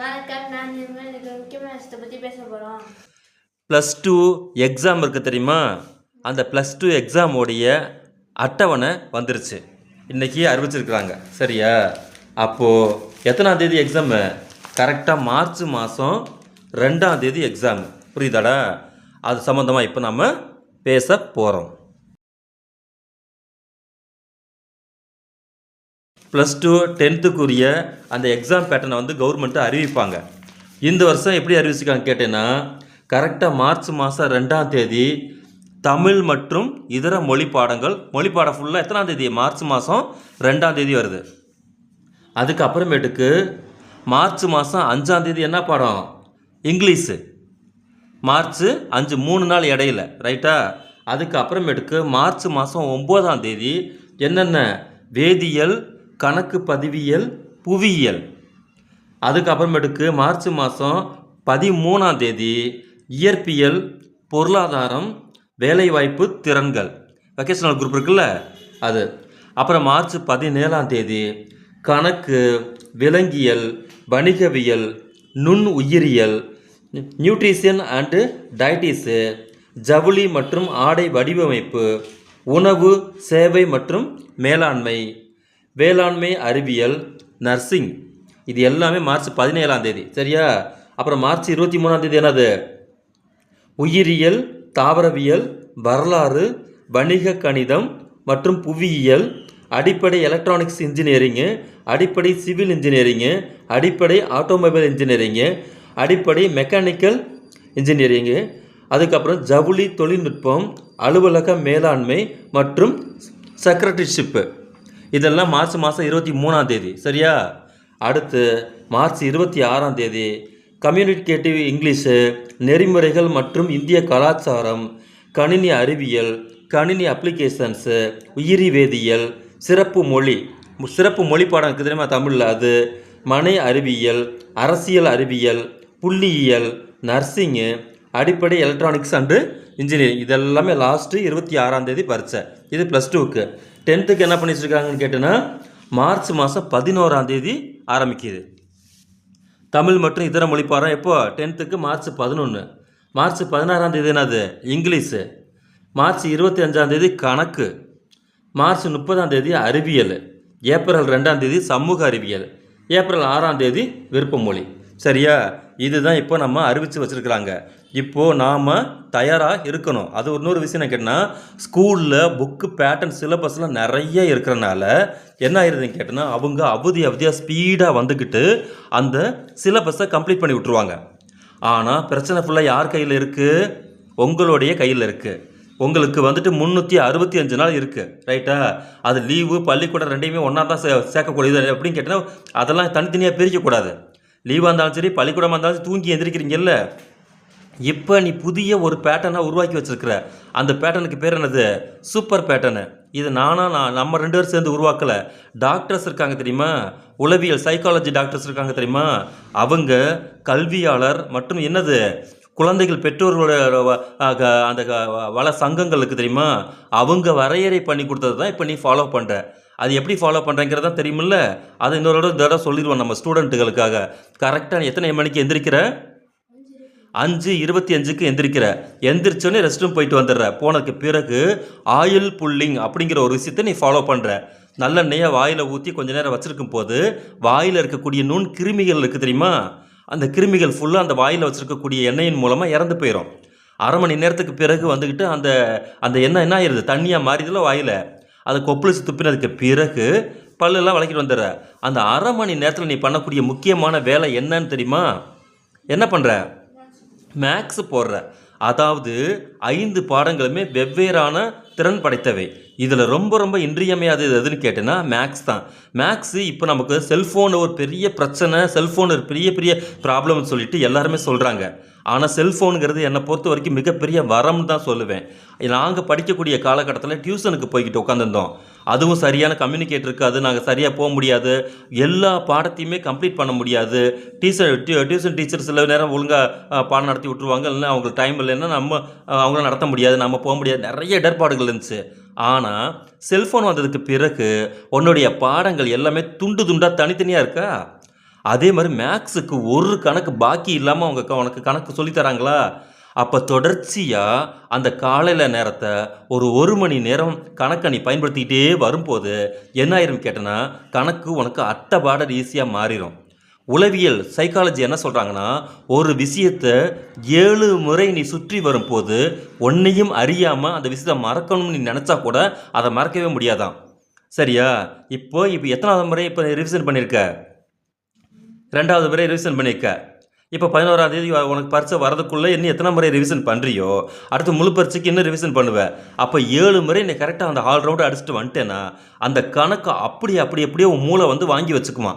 வணக்கம் நான் எனக்கு முக்கியமான விஷயத்தை பற்றி பேச போகிறோம் ப்ளஸ் டூ எக்ஸாம் இருக்குது தெரியுமா? அந்த ப்ளஸ் டூ எக்ஸாமோடைய அட்டவணை வந்துருச்சு. இன்றைக்கி அறிவிச்சிருக்கிறாங்க. சரியா? அப்போது எத்தனாம் தேதி எக்ஸாமு கரெக்டாக மார்ச் மாதம் ரெண்டாம் தேதி எக்ஸாம் புரியுதாடா? அது சம்மந்தமாக இப்போ நம்ம பேச போகிறோம் ப்ளஸ் டூ டென்த்துக்குரிய அந்த எக்ஸாம் பேட்டர்னை வந்து கவர்மெண்ட்டு அறிவிப்பாங்க. இந்த வருஷம் எப்படி அறிவிச்சிருக்காங்க கேட்டேன்னா கரெக்டாக மார்ச் மாதம் ரெண்டாம் தேதி தமிழ் மற்றும் இதர மொழி பாடங்கள் மொழி பாடம் ஃபுல்லாக எத்தனாம் தேதி? மார்ச் மாதம் ரெண்டாம் தேதி வருது. அதுக்கப்புறமேட்டுக்கு மார்ச் மாதம் அஞ்சாம் தேதி என்ன பாடம்? இங்கிலீஷு. மார்ச் அஞ்சு மூணு நாள் இடையில ரைட்டா அதுக்கப்புறமேட்டுக்கு மார்ச் மாதம் ஒம்போதாம் தேதி என்னென்ன வேதியியல் கணக்கு பதிவியல் புவியியல். அதுக்கப்புறமேட்டுக்கு மார்ச் மாதம் பதிமூணாம் தேதி இயற்பியல் பொருளாதாரம் வேலைவாய்ப்பு திறன்கள். வெக்கேஷனல் குரூப் இருக்குல்ல அது. அப்புறம் மார்ச் பதினேழாம் தேதி கணக்கு விலங்கியல் வணிகவியல் நுண் உயிரியல் நியூட்ரிஷன் அண்டு டயட்டிஸு ஜவுளி மற்றும் ஆடை வடிவமைப்பு உணவு சேவை மற்றும் மேலாண்மை. வேளாண்மை அறிவியல் நர்சிங். இது எல்லாமே மார்ச் பதினேழாம் தேதி. சரியா? அப்புறம் மார்ச் இருபத்தி மூணாம் தேதி என்னது? உயிரியல் தாவரவியல் வரலாறு வணிக கணிதம் மற்றும் புவியியல் அடிப்படை எலக்ட்ரானிக்ஸ் இன்ஜினியரிங்கு அடிப்படை சிவில் இன்ஜினியரிங்கு அடிப்படை ஆட்டோமொபைல் இன்ஜினியரிங்கு அடிப்படை மெக்கானிக்கல் இன்ஜினியரிங்கு அதுக்கப்புறம் ஜவுளி தொழில்நுட்பம் அலுவலக மேலாண்மை மற்றும் செக்ரட்டரிஷிப்பு இதெல்லாம் மார்ச் மாதம் இருபத்தி மூணாம் தேதி. சரியா? அடுத்து மார்ச் இருபத்தி ஆறாம் தேதி கம்யூனிகேட்டிவ் இங்கிலீஷு நெறிமுறைகள் மற்றும் இந்திய கலாச்சாரம் கணினி அறிவியல் கணினி அப்ளிகேஷன்ஸு உயிரி வேதியியல் சிறப்பு மொழி. சிறப்பு மொழி பாடம் இருக்குது தெரியுமா தமிழில்? அது மனை அறிவியல் அரசியல் அறிவியல் புள்ளியியல் நர்சிங்கு அடிப்படை எலக்ட்ரானிக்ஸ் அண்டு இன்ஜினியரிங் இதெல்லாமே லாஸ்ட்டு இருபத்தி ஆறாம் தேதி பரீட்சை. இது ப்ளஸ் டூக்கு டென்த்துக்கு என்ன பண்ணி வச்சிருக்காங்கன்னு கேட்டேன்னா மார்ச் மாதம் பதினோராம் தேதி ஆரம்பிக்குது. தமிழ் மற்றும் இதர மொழி பாடம் எப்போ? டென்த்துக்கு மார்ச் பதினொன்று மார்ச் பதினாறாம் தேதி என்னது? இங்கிலீஷு. மார்ச் இருபத்தி அஞ்சாம் தேதி கணக்கு. மார்ச் முப்பதாம் தேதி அறிவியல். ஏப்ரல் ரெண்டாம் தேதி சமூக அறிவியல். ஏப்ரல் ஆறாம் தேதி விருப்பமொழி. சரியா? இதுதான் இப்போ நம்ம அறிவித்து வச்சுருக்குறாங்க. இப்போது நாம் தயாராக இருக்கணும். அது இன்னொரு விஷயம் என்ன கேட்டால் ஸ்கூலில் புக்கு பேட்டர்ன் சிலபஸ்லாம் நிறைய இருக்கிறனால என்ன ஆயிருதுன்னு கேட்டோன்னா அவங்க அவதி அவதியாக ஸ்பீடாக வந்துக்கிட்டு அந்த சிலபஸை கம்ப்ளீட் பண்ணி விட்ருவாங்க ஆனால் பிரச்சனை ஃபுல்லாக யார் கையில் இருக்குது உங்களுடைய கையில் இருக்குது உங்களுக்கு வந்துட்டு முந்நூற்றி அறுபத்தி அஞ்சு நாள் இருக்குது ரைட்டா அது லீவு பள்ளிக்கூடம் ரெண்டையுமே ஒன்றா தான் சே சேர்க்கக்கூடியது எப்படின்னு கேட்டால் அதெல்லாம் தனித்தனியாக பிரிக்கக்கூடாது. லீவாக இருந்தாலும் சரி பள்ளிக்கூடமாக இருந்தாலும் சரி, தூங்கி எந்திரிக்கிறீங்கல்ல? இப்போ நீ புதிய ஒரு பேட்டர்னாக உருவாக்கி வச்சிருக்கிற. அந்த பேட்டர்னுக்கு பேர் என்னது? சூப்பர் பேட்டர்னு இது நானாக நான் நம்ம ரெண்டு பேரும் சேர்ந்து உருவாக்கலை. டாக்டர்ஸ் இருக்காங்க தெரியுமா? உளவியல் சைக்காலஜி டாக்டர்ஸ் இருக்காங்க தெரியுமா? அவங்க கல்வியாளர் மற்றும் என்னது? குழந்தைகள் பெற்றோர்களோட க- அந்த க- வள சங்கங்கள் இருக்குது தெரியுமா? அவங்க வரையறை பண்ணி கொடுத்தது தான் இப்போ நீ ஃபாலோ பண்ணுற அது எப்படி ஃபாலோ பண்ணுறங்கிறது தான் தெரியுமில்ல? அதை இன்னொரு தடவை இந்த தடவை சொல்லிடுவோம் நம்ம ஸ்டூடெண்ட்டுகளுக்காக கரெக்டாக எத்தனை மணிக்கு எந்திரிக்கிற? அஞ்சு இருபத்தி அஞ்சுக்கு எந்திரிக்கிற. எந்திரிச்சோன்னே ரெஸ்ட் ரூம் போயிட்டு வந்துடுற. போனதுக்கு பிறகு ஆயில் புல்லிங் அப்படிங்கிற ஒரு விஷயத்தை நீ ஃபாலோ பண்ணுற நல்லெண்ணெயை வாயில் ஊற்றி கொஞ்ச நேரம் வச்சுருக்கும் போது வாயில் இருக்கக்கூடிய நுண் கிருமிகள் இருக்குது தெரியுமா? அந்த கிருமிகள் ஃபுல்லாக அந்த வாயில் வச்சுருக்கக்கூடிய எண்ணெயின் மூலமாக இறந்து போயிடும் அரை மணி நேரத்துக்கு பிறகு வந்துக்கிட்டு அந்த அந்த எண்ணெய் என்ன ஆயிடுது தண்ணியாக மாறிதில் வாயில். அதை கொப்பளிச்சு துப்பினதுக்கு பிறகு பல்லெல்லாம் விளக்கிட்டு வந்துடுற. அந்த அரை மணி நேரத்தில் நீ பண்ணக்கூடிய முக்கியமான வேலை என்னன்னு தெரியுமா? என்ன பண்ணுற மேக்ஸ் போடுற. அதாவது ஐந்து பாடங்களுமே வெவ்வேறான திறன் படைத்தவை. இதில் ரொம்ப ரொம்ப இன்றியமையாதது எதுன்னு கேட்டேன்னா மேக்ஸ் தான். மேக்ஸு இப்போ நமக்கு செல்ஃபோன் ஒரு பெரிய பிரச்சனை செல்ஃபோன் ஒரு பெரிய பெரிய ப்ராப்ளம்னு சொல்லிட்டு எல்லாருமே சொல்கிறாங்க ஆனால் செல்ஃபோனுங்கிறது என்னை பொறுத்த வரைக்கும் மிகப்பெரிய வரம்னு தான் சொல்லுவேன். நாங்கள் படிக்கக்கூடிய காலகட்டத்தில் டியூஷனுக்கு போய்கிட்டு உட்காந்துருந்தோம் அதுவும் சரியான கம்யூனிகேட் இருக்காது நாங்கள் சரியாக போக முடியாது. எல்லா பாடத்தையுமே கம்ப்ளீட் பண்ண முடியாது. டீச்சர் டியூஷன் டீச்சர் சில நேரம் ஒழுங்காக பாடம் நடத்தி விட்ருவாங்க இல்லைன்னா அவங்களுக்கு டைம் இல்லைன்னா நம்ம அவங்கள நடத்த முடியாது. நம்ம போக முடியாது. நிறைய இடர்பாடுகள் இருந்துச்சு. ஆனால் செல்ஃபோன் வந்ததுக்கு பிறகு உன்னுடைய பாடங்கள் எல்லாமே துண்டு துண்டாக தனித்தனியாக இருக்கா? அதே மாதிரி மேக்ஸுக்கு ஒரு கணக்கு பாக்கி இல்லாமல் அவங்க க- உனக்கு கணக்கு சொல்லித் தராங்களா? அப்போ தொடர்ச்சியாக அந்த காலையில் நேரத்தை ஒரு ஒரு மணி நேரம் கணக்கை நீ பயன்படுத்திக்கிட்டே வரும்போது என்ன ஆயிரும் கேட்டனா கணக்கு உனக்கு அட்டை ஈஸியாக மாறிடும் உளவியல் சைக்காலஜி என்ன சொல்கிறாங்கன்னா ஒரு விஷயத்தை ஏழு முறை நீ சுற்றி வரும்போது ஒன்றையும் அறியாமல் அந்த விஷயத்தை மறக்கணும்னு நீ நினச்சா கூட அதை மறக்கவே முடியாதாம் சரியா? இப்போ இப்போ எத்தனாவது முறை இப்போ ரிவிஷன் பண்ணியிருக்க ரெண்டாவது முறை ரிவிஷன் பண்ணியிருக்க இப்போ பதினோராம் தேதி உனக்கு பரிசை வரதுக்குள்ளே இன்னும் எத்தனை முறை ரிவிஷன் பண்ணுறியோ அடுத்து முழு பரிசுக்கு இன்னும் ரிவிஷன் பண்ணுவேன் அப்போ ஏழு முறை நீ கரெக்டாக அந்த ஆல் ரவுண்டு அடிச்சுட்டு வந்துட்டேன்னா அந்த கணக்கை அப்படி அப்படி அப்படியே உன் மூளை வந்து வாங்கி வச்சுக்குமா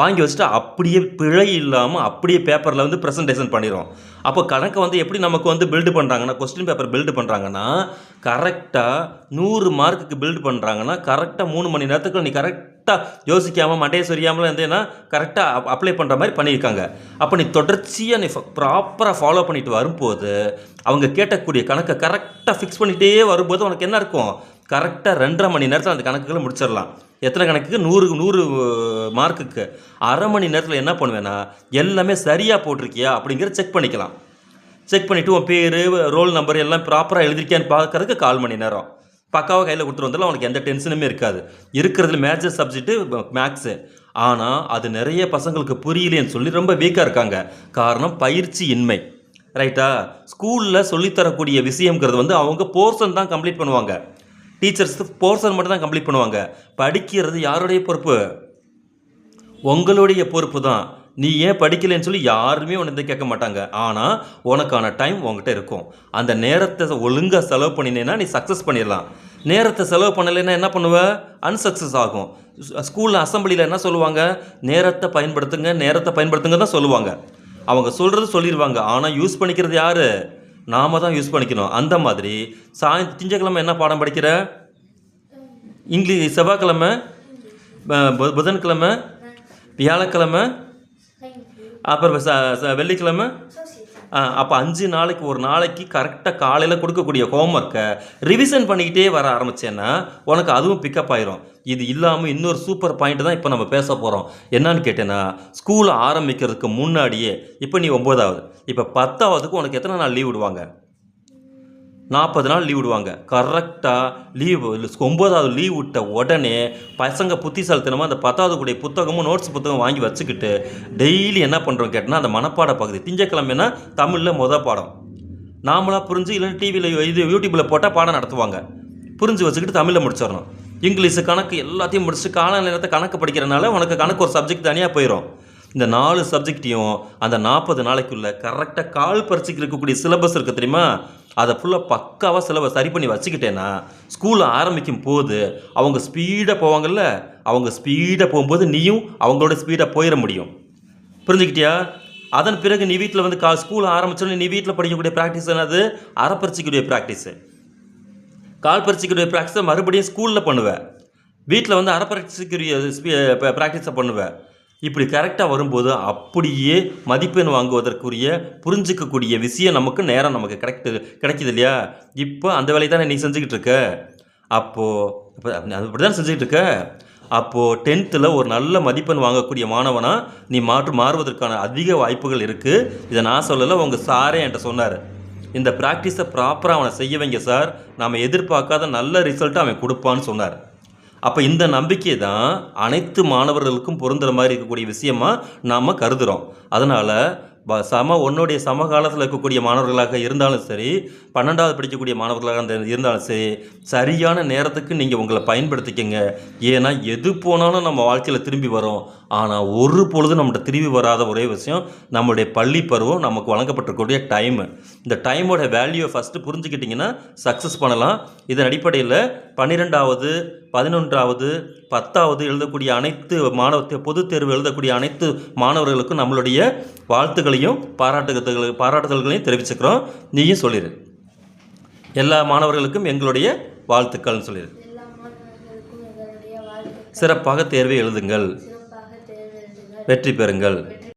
வாங்கி வச்சுட்டு அப்படியே பிழை இல்லாமல் அப்படியே பேப்பரில் வந்து ப்ரெசன்டேஷன் பண்ணிடும் அப்போ கணக்கை வந்து எப்படி நமக்கு வந்து பில்டு பண்ணுறாங்கன்னா கொஸ்டின் பேப்பர் பில்டு பண்ணுறாங்கன்னா கரெக்டாக நூறு மார்க்குக்கு பில்டு பண்ணுறாங்கன்னா கரெக்டாக மூணு மணி நேரத்துக்கு நீ கரெக்டாக யோசிக்காமல் மண்டையை சொரியாமல் இருந்தேன்னா கரெக்டாக அப்ளை பண்ணுற மாதிரி பண்ணியிருக்காங்க. அப்போ நீ தொடர்ச்சியாக நீ ப்ராப்பராக ஃபாலோ பண்ணிட்டு வரும்போது அவங்க கேட்டக்கூடிய கணக்கை கரெக்டாக ஃபிக்ஸ் பண்ணிகிட்டே வரும்போது உனக்கு என்ன இருக்கும்? கரெக்டாக ரெண்டரை மணி நேரத்தில் அந்த கணக்குகளை முடிச்சிடலாம். எத்தனை கணக்குக்கு? நூறு நூறு மார்க்குக்கு. அரை மணி நேரத்தில் என்ன பண்ணுவேன்னா எல்லாமே சரியாக போட்டிருக்கியா அப்படிங்கிற செக் பண்ணிக்கலாம். செக் பண்ணிவிட்டு உன் பேர் ரோல் நம்பர் எல்லாம் ப்ராப்பராக எழுதிருக்கியான்னு பார்க்கறதுக்கு கால் மணி நேரம். பக்காவாக கையில் கொடுத்துட்டு வந்தாலும் அவனுக்கு எந்த டென்ஷனுமே இருக்காது. இருக்கிறதுல மேஜர் சப்ஜெக்ட்டு மேக்ஸு ஆனால் அது நிறைய பசங்களுக்கு புரியலேன்னு சொல்லி ரொம்ப வீக்காக இருக்காங்க. காரணம் பயிற்சி இன்மை. ரைட்டா ஸ்கூலில் சொல்லித்தரக்கூடிய விஷயங்கிறது வந்து அவங்க போர்ஷன் தான் கம்ப்ளீட் பண்ணுவாங்க. டீச்சர்ஸ் போர்ஷன் மட்டும் தான் கம்ப்ளீட் பண்ணுவாங்க. படிக்கிறது யாருடைய பொறுப்பு? உங்களுடைய பொறுப்பு தான். நீ ஏன் படிக்கலைன்னு சொல்லி யாருமே உனக்கு கேட்க மாட்டாங்க. ஆனால் உனக்கான டைம் உங்ககிட்ட இருக்கும். அந்த நேரத்தை ஒழுங்காக செலவு பண்ணினேன்னா நீ சக்ஸஸ் பண்ணிடலாம். நேரத்தை செலவு பண்ணலைன்னா என்ன பண்ணுவ? அன்சக்ஸஸ் ஆகும். ஸ்கூலில் அசம்பிளியில் என்ன சொல்லுவாங்க? நேரத்தை பயன்படுத்துங்க நேரத்தை பயன்படுத்துங்க தான் சொல்லுவாங்க. அவங்க சொல்கிறது சொல்லிடுவாங்க. ஆனால் யூஸ் பண்ணிக்கிறது யார்? நாம தான் யூஸ் பண்ணிக்கணும். அந்த மாதிரி சாய் திங்கக்கிழமை என்ன பாடம் படிக்கிற? இங்கிலீஷ் செவ்வாய்க்கிழமை புதன்கிழமை வியாழக்கிழமை அப்புறம் ச ச- வெள்ளிக்கிழமை அப்போ அஞ்சு நாளைக்கு ஒரு நாளைக்கு கரெக்டாக காலையில் கொடுக்கக்கூடிய ஹோம்ஒர்க்கை ரிவிஷன் பண்ணிக்கிட்டே வர ஆரம்பிச்சேன்னா உனக்கு அதுவும் பிக்கப் ஆயிரும். இது இல்லாமல் இன்னொரு சூப்பர் பாயிண்ட் தான் இப்போ நம்ம பேச போகிறோம் என்னன்னு கேட்டேன்னா ஸ்கூல் ஆரம்பிக்கிறதுக்கு முன்னாடியே இப்போ நீ ஒம்போதாவது. இப்போ பத்தாவதுக்கு உனக்கு எத்தனை நாள் லீவ் விடுவாங்க? நாற்பது நாள் லீவ் விடுவாங்க. கரெக்டாக லீவ் ஒம்பதாவது லீவ் விட்ட உடனே பசங்க புத்திசாலித்தனமாக அந்த பத்தாவது கூடிய புத்தகமும் நோட்ஸ் புத்தகம் வாங்கி வச்சுக்கிட்டு டெய்லி என்ன பண்ணுறோம் கேட்டோன்னா அந்த மனப்பாட பகுதி. திங்கக்கிழமைனா தமிழில் முத பாடம். நாமளாக புரிஞ்சு இல்லைன்னா டிவியில் இது யூடியூப்பில் போட்டால் பாடம் நடத்துவாங்க. புரிஞ்சு வச்சுக்கிட்டு தமிழில் முடிச்சிடணும். இங்கிலீஷு கணக்கு எல்லாத்தையும் முடிச்சு கால நேரத்தை கணக்கு படிக்கிறனால உனக்கு கணக்கு ஒரு சப்ஜெக்ட் தனியாக போயிடும் இந்த நாலு சப்ஜெக்டையும் அந்த நாற்பது நாளைக்குள்ள கரெக்டாக கால் பரீட்சைக்கு இருக்கக்கூடிய சிலபஸ் இருக்குது தெரியுமா? அதை ஃபுல்லாக பக்காவாக சிலபஸ் சரி பண்ணி வச்சுக்கிட்டேன்னா ஸ்கூலில் ஆரம்பிக்கும் போது அவங்க ஸ்பீடாக போவாங்கல்ல? அவங்க ஸ்பீடாக போகும்போது நீயும் அவங்களோட ஸ்பீடாக போயிட முடியும். புரிஞ்சுக்கிட்டியா? அதன் பிறகு நீ வீட்டில் வந்து கா ஸ்கூல் ஆரம்பிச்சோன்னே நீ வீட்டில் படிக்கக்கூடிய ப்ராக்டிஸ் என்னது? அறப்பரிச்சிக்கூடிய ப்ராக்டிஸு கால் பரீட்சைக்குரிய ப்ராக்டிஸை மறுபடியும் ஸ்கூலில் பண்ணுவேன் வீட்டில் வந்து அறப்பரீட்சைக்குரிய ப்ராக்டிஸை பண்ணுவேன் இப்படி கரெக்டாக வரும்போது அப்படியே மதிப்பெண் வாங்குவதற்குரிய புரிஞ்சிக்கக்கூடிய விஷயம் நமக்கு நேரம் நமக்கு கிடைக்குது கிடைக்குது இல்லையா? இப்போ அந்த வேலையை தானே நீ செஞ்சுக்கிட்டு இருக்க? அப்போது இப்போ அப்படி தான் செஞ்சுக்கிட்டு இருக்க? அப்போது டென்த்தில் ஒரு நல்ல மதிப்பெண் வாங்கக்கூடிய மாணவனாக நீ மாற்று மாறுவதற்கான அதிக வாய்ப்புகள் இருக்குது இதை நான் சொல்லலை உங்கள் சாரே என்கிட்ட சொன்னார். இந்த ப்ராக்டிஸை ப்ராப்பராக அவனை செய்ய வைங்க சார் நாம் எதிர்பார்க்காத நல்ல ரிசல்ட்டை அவன் கொடுப்பான்னு சொன்னார். அப்போ இந்த நம்பிக்கை தான் அனைத்து மாணவர்களுக்கும் பொருந்துகிற மாதிரி இருக்கக்கூடிய விஷயமா நாம் கருதுகிறோம் அதனால் ப- சம உன்னுடைய சமகாலத்தில் இருக்கக்கூடிய மாணவர்களாக இருந்தாலும் சரி பன்னெண்டாவது படிக்கக்கூடிய மாணவர்களாக இருந்தாலும் சரி சரியான நேரத்துக்கு நீங்கள் உங்களை பயன்படுத்திக்கங்க. ஏன்னா எது போனாலும் நம்ம வாழ்க்கையில் திரும்பி வரும். ஆனால் ஒரு பொழுது நம்மகிட்ட திரும்பி வராத ஒரே விஷயம் நம்மளுடைய பள்ளி பருவம் நமக்கு வழங்கப்பட்டிருக்கக்கூடிய டைமு இந்த டைமோட வேல்யூவை ஃபஸ்ட்டு புரிஞ்சுக்கிட்டிங்கன்னா சக்ஸஸ் பண்ணலாம். இதன் அடிப்படையில் பன்னிரெண்டாவது பதினொன்றாவது பத்தாவது எழுதக்கூடிய அனைத்து மாணவ பொதுத் தேர்வு எழுதக்கூடிய அனைத்து மாணவர்களுக்கும் நம்மளுடைய வாழ்த்துக்களையும் பாராட்டுகள் பாராட்டுதல்களையும் தெரிவிச்சுக்கிறோம். நீயும் சொல்லிடு எல்லா மாணவர்களுக்கும் எங்களுடைய வாழ்த்துக்கள்னு சொல்லிடு சிறப்பாக தேர்வை எழுதுங்கள். வெற்றி பெறுங்கள்.